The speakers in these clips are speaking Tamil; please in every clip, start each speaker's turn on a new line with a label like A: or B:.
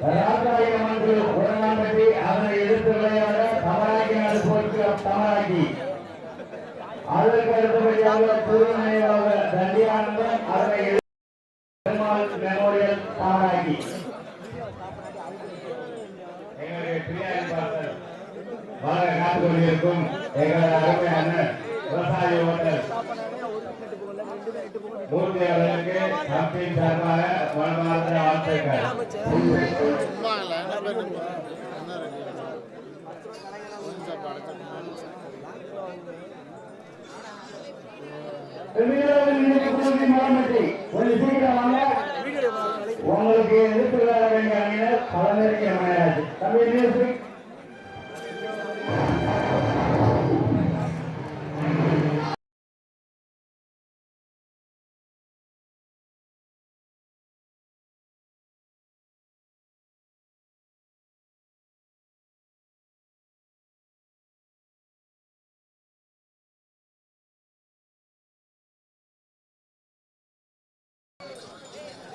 A: ராஜாயிரம் வந்து உடனாம்பட்டி அதனை எதிர்த்து விளையாட தமராக்கி நாடு போருக்கு அதற்கு அடுத்தபடியாக திருநினைவாக தண்டியானந்தம் அதனை பெருமாள் மெமோரியல் எங்களுடைய பிரியாணிப்பாளர் காத்து கொண்டிருக்கும் அருமை அண்ணன் விவசாய ஓட்டல் கம்பெனி சார்பாக மனமார்ந்த வாழ்த்துக்கள் உங்களுக்கு எதிர்த்து விளையாட வேண்டிய அணியினர் பலனறிய மனைராஜ் தமிழ் மியூசிக்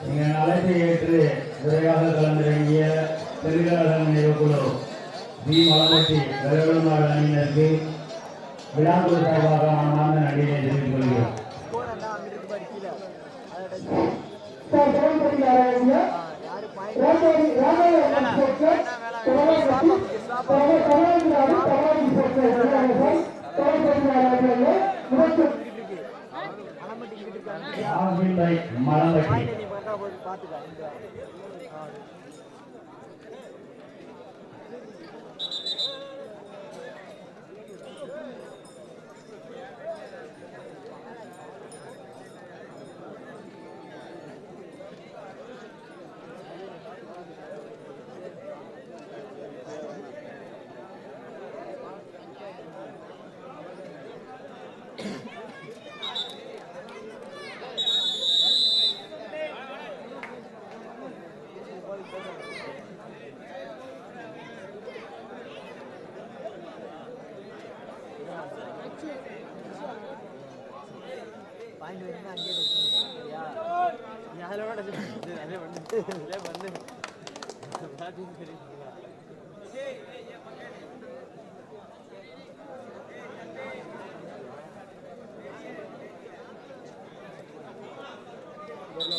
A: நீங்கள் அழைப்பை ஏற்று விரைவாக கலந்திறங்கிய திருவிழாவின் நிகழ்வுக்குழு வி மலமட்டி வெள்ளநாடு அணியினருக்கு விழாக்குழு சார்பாக மனமார்ந்த நன்றியை தெரிவித்துக் கொள்கிறோம் ஆசிம்பை Malamatti
B: point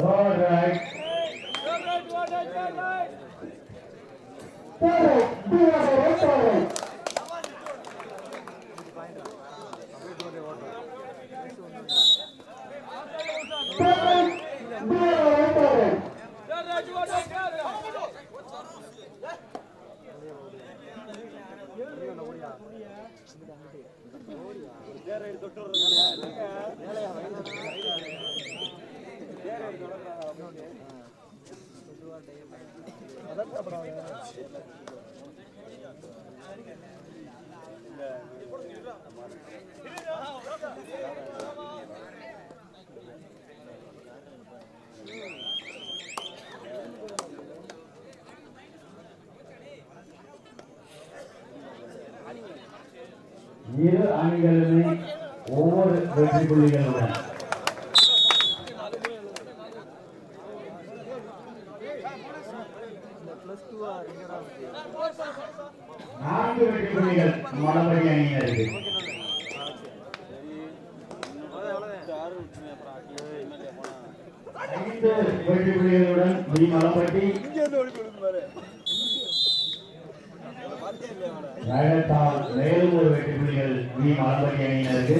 B: All right. Forward, do us a right forward.
A: இரு அணிகளுமே ஒவ்வொரு வெற்றி புள்ளிகளுடன். நான்கு வெற்றி புள்ளிகள் மலபடி அணியினருக்கு ஐந்து வெற்றி புள்ளிகளுடன் மலப்பட்டி. ரகத்தால் மேலும் ஒரு வெற்றி புள்ளிகள் வி மலப்பட்டி அணியினருக்கு.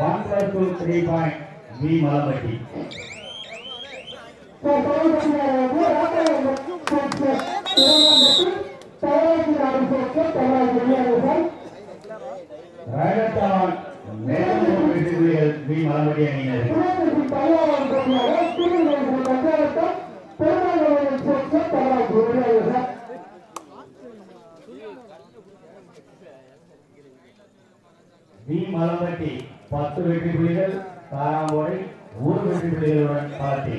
A: One plus two three point V Malappatti ரகத்தால் மேலும் ஒரு வெற்றி புள்ளிகள் வி மலப்பட்டி அணியினருக்கு வி மலம்பட்டி பத்து வெற்றி புள்ளிகள் காராம்போடை ஒரு வெற்றி புள்ளிகளுடன் பாட்டி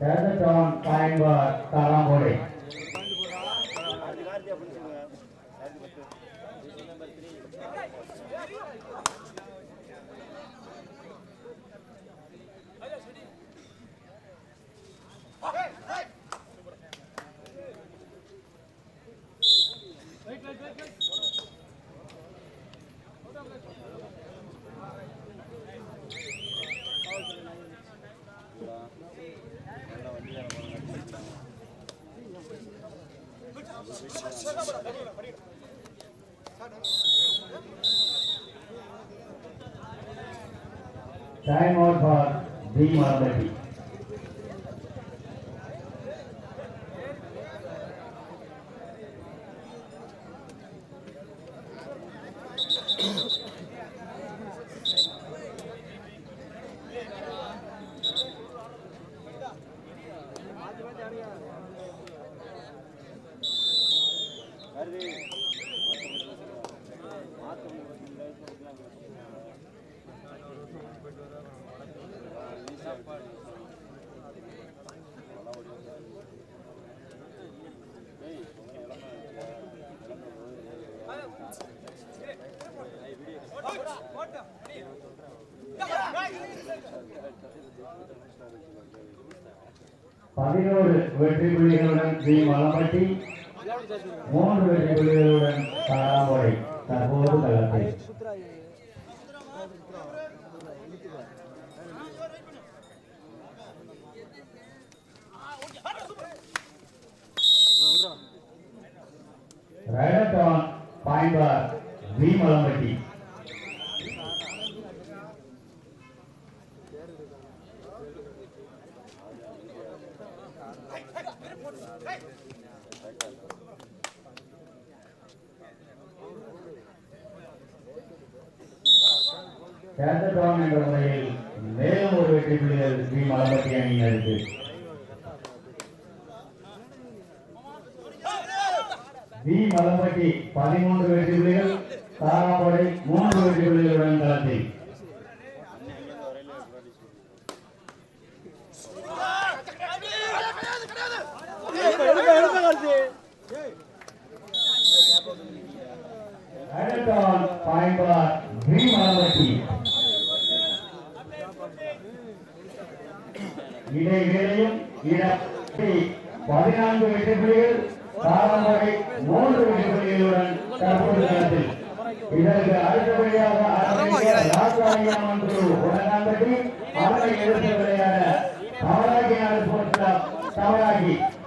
A: சேதட்டோன் பாயன்பார் टाइम और फॉर भी
C: और लेडी
A: பதினோரு வெற்றி புள்ளிகளுடன் வி மலம்பட்டி மூன்று வெற்றி புள்ளிகளுடன் காராம்போடை தற்போது களத்தில் ரேடட்டான் பாய்பார் வி மலம்பட்டி ரேடட்டான் என்ற முறையில் மேலும் ஒரு வெற்றி புள்ளிகள் வி மலம்பட்டி அணியினருக்கு வி மலம்பட்டி பதிமூன்று வெற்றி புள்ளிகள் தாராபடை மூன்று வெற்றி புள்ளிகளுடன் களத்தில் பாய்பார் வி மலவட்டி இடைவேளையும் இடத்தை பதினான்கு வெற்றி புள்ளிகள் தாராபுரை மூன்று வெற்றி தற்போது களத்தில் இதற்கு அடுத்தபடியாக ராஜாயம் அவரை எதிர்த்து விளையாட தவறாகி நாடு ஸ்போர்ட்ஸ் கிளப்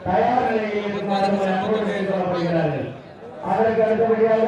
A: தயார் நிலையில் இருக்குமாறு அன்போடு கேட்டுக் கொள்ளப்படுகிறார்கள் அதற்கு அடுத்தபடியாக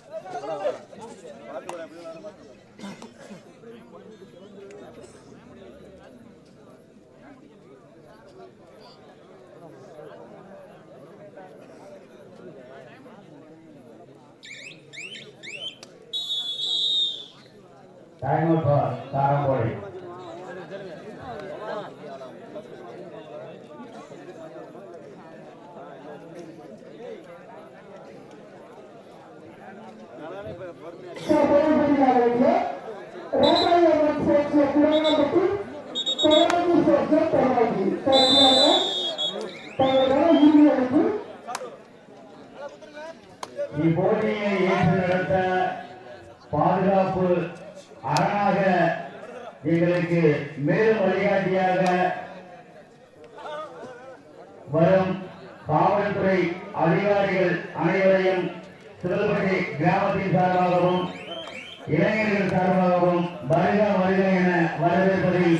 A: இளைஞர்கள் சார்பாகவும் வருக வருக என வரவேற்பதில்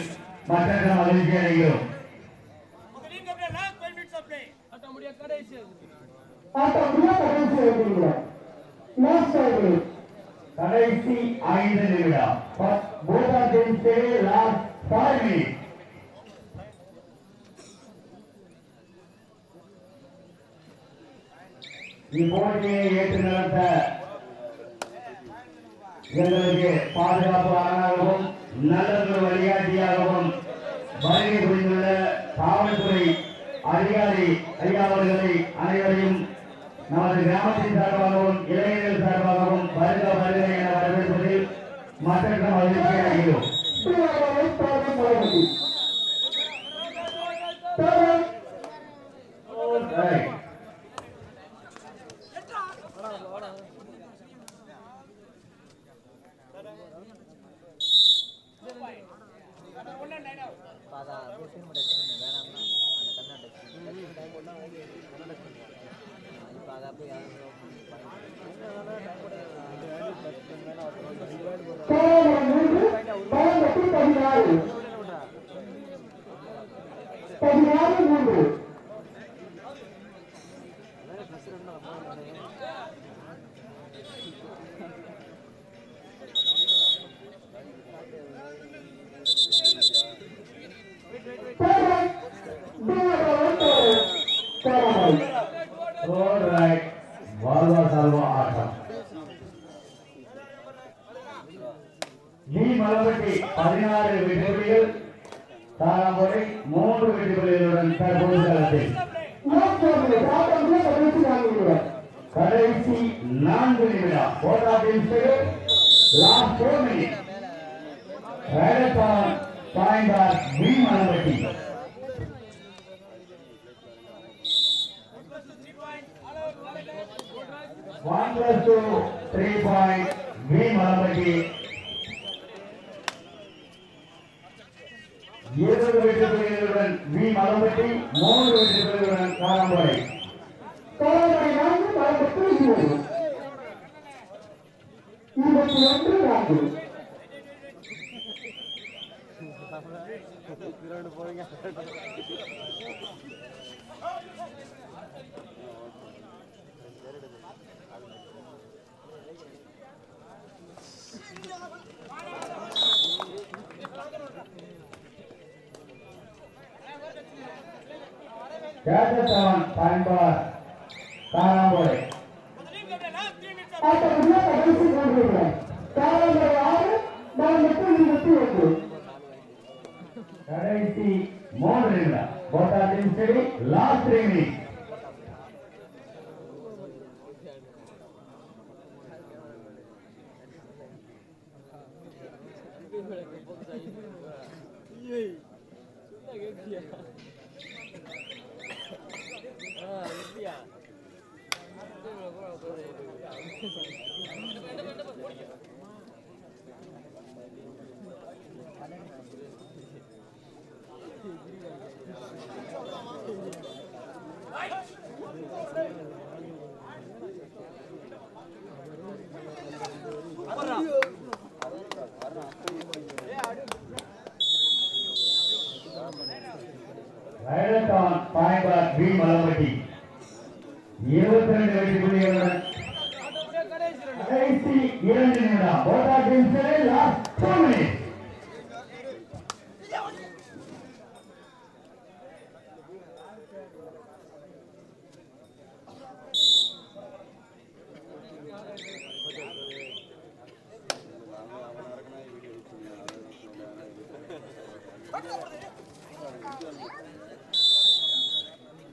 A: மற்ற மகிழ்ச்சி அடைகிறோம். கடைசி ஐந்து நிமிடம். Both are team stay last five minutes இப்போட்டியை ஏற்று நடத்த எங்களுக்கு பாதுகாப்பு ஆணாகவும் நல்லதொரு வழிகாட்டியாகவும் வருகை புரிந்துள்ள காவல்துறை அதிகாரி ஐயா அவர்களை அனைவரையும் நமது கிராமத்தின் சார்பாகவும் இளைஞர்கள் சார்பாகவும் வருக வருக என வரவேற்பதில் மற்ற மகிழ்ச்சி அடைகிறோம் Right.
B: அதான் வேணாம்னா அந்த கண்ணாடி இப்போ அதை அப்படியே
D: பதினாறு மூன்று
A: All right. வாழ்வா சால்வா ஆட்டம் நீ மலபட்டி பதினாறு வெற்றிகள் தாராபுரை மூன்று வெற்றிகளுடன் தற்போது களத்தில் கடைசி நான்கு நிமிடம் போராட்டம் லாஸ்ட் ஃபோர் மினிட் ராஜஸ்தான் பாய்ந்தார் B Malapatti One plus two, three point, V Malampatti இருபது வெற்றி புள்ளிகளுடன் வி மலம்பட்டி மூன்று வெற்றி புள்ளிகளுடன் காரம்பரை
D: இருபத்தி ஒன்று நான்கு.
B: கிரௌண்டு போறீங்க
A: ராஜஸ்தான் பயன்பார் காராம்போடை
D: கடைசி மூன்று காரணம் ஆறு நான்கு இருபத்தி ஒன்று.
A: கடைசி மூன்று போட்டாட்டின் சரி லாஸ்ட் ரைடத்தான் பாய்பார் பி மலம்பட்டி இருபத்தி ரெண்டு வெற்றி புள்ளிகளுடன் கடைசி இரண்டு நிமிடம் போட்டாட்டின் சரி லாஸ்ட் டூ மினிட்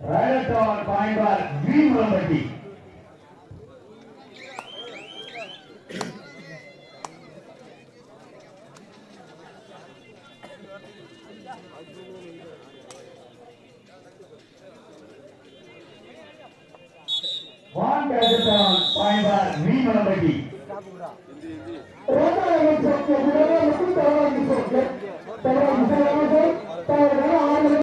A: ரைடத்தான் பாய்பார் பி